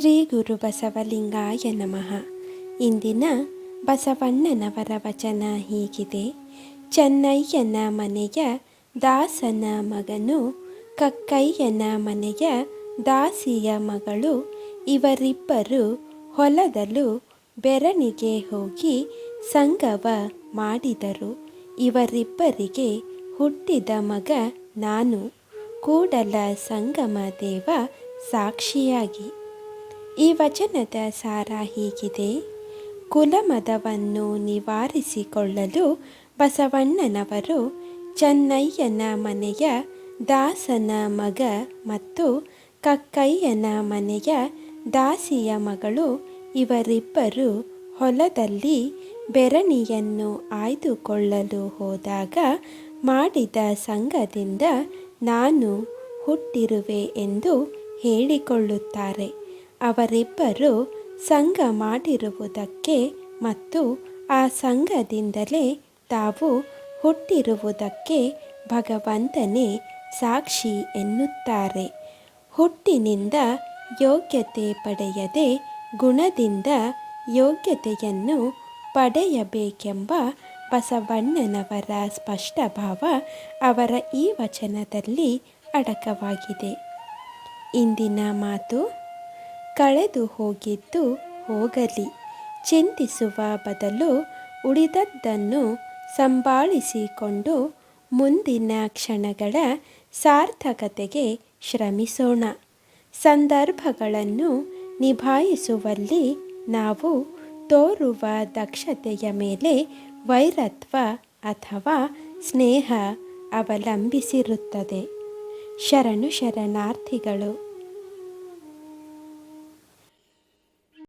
ಶ್ರೀ ಗುರು ಬಸವಲಿಂಗಾಯ ನಮಃ. ಇಂದಿನ ಬಸವಣ್ಣನವರ ವಚನ ಹೀಗಿದೆ. ಚೆನ್ನಯ್ಯನ ಮನೆಯ ದಾಸನ ಮಗನು, ಕಕ್ಕಯ್ಯನ ಮನೆಯ ದಾಸಿಯ ಮಗಳು, ಇವರಿಬ್ಬರು ಹೊಲದಲ್ಲೂ ಬೆರಣಿಗೆ ಹೋಗಿ ಸಂಗವ ಮಾಡಿದರು. ಇವರಿಬ್ಬರಿಗೆ ಹುಟ್ಟಿದ ಮಗ ನಾನು. ಕೂಡಲ ಸಂಗಮ ದೇವ ಸಾಕ್ಷಿಯಾಗಿ. ಈ ವಚನದ ಸಾರ ಹೀಗಿದೆ. ಕುಲಮದವನ್ನು ನಿವಾರಿಸಿಕೊಳ್ಳಲು ಬಸವಣ್ಣನವರು ಚೆನ್ನಯ್ಯನ ಮನೆಯ ದಾಸನ ಮಗ ಮತ್ತು ಕಕ್ಕಯ್ಯನ ಮನೆಯ ದಾಸಿಯ ಮಗಳು ಇವರಿಬ್ಬರು ಹೊಲದಲ್ಲಿ ಬೆರಣಿಯನ್ನು ಆಯ್ದುಕೊಳ್ಳಲು ಹೋದಾಗ ಮಾಡಿದ ಸಂಘದಿಂದ ನಾನು ಹುಟ್ಟಿರುವೆ ಎಂದು ಹೇಳಿಕೊಳ್ಳುತ್ತಾರೆ. ಅವರಿಬ್ಬರು ಸಂಘ ಮಾಡಿರುವುದಕ್ಕೆ ಮತ್ತು ಆ ಸಂಘದಿಂದಲೇ ತಾವು ಹುಟ್ಟಿರುವುದಕ್ಕೆ ಭಗವಂತನೇ ಸಾಕ್ಷಿ ಎನ್ನುತ್ತಾರೆ. ಹುಟ್ಟಿನಿಂದ ಯೋಗ್ಯತೆ ಪಡೆಯದೆ ಗುಣದಿಂದ ಯೋಗ್ಯತೆಯನ್ನು ಪಡೆಯಬೇಕೆಂಬ ಬಸವಣ್ಣನವರ ಸ್ಪಷ್ಟ ಭಾವ ಅವರ ಈ ವಚನದಲ್ಲಿ ಅಡಕವಾಗಿದೆ. ಇಂದಿನ ಮಾತು ಕಳೆದು ಹೋಗಿದ್ದು ಹೋಗಲಿ. ಚಿಂತಿಸುವ ಬದಲು ಉಳಿದದ್ದನ್ನು ಸಂಭಾಳಿಸಿಕೊಂಡು ಮುಂದಿನ ಕ್ಷಣಗಳ ಸಾರ್ಥಕತೆಗೆ ಶ್ರಮಿಸೋಣ. ಸಂದರ್ಭಗಳನ್ನು ನಿಭಾಯಿಸುವಲ್ಲಿ ನಾವು ತೋರುವ ದಕ್ಷತೆಯ ಮೇಲೆ ವೈರತ್ವ ಅಥವಾ ಸ್ನೇಹ ಅವಲಂಬಿಸಿರುತ್ತದೆ. ಶರಣು ಶರಣಾರ್ಥಿಗಳು.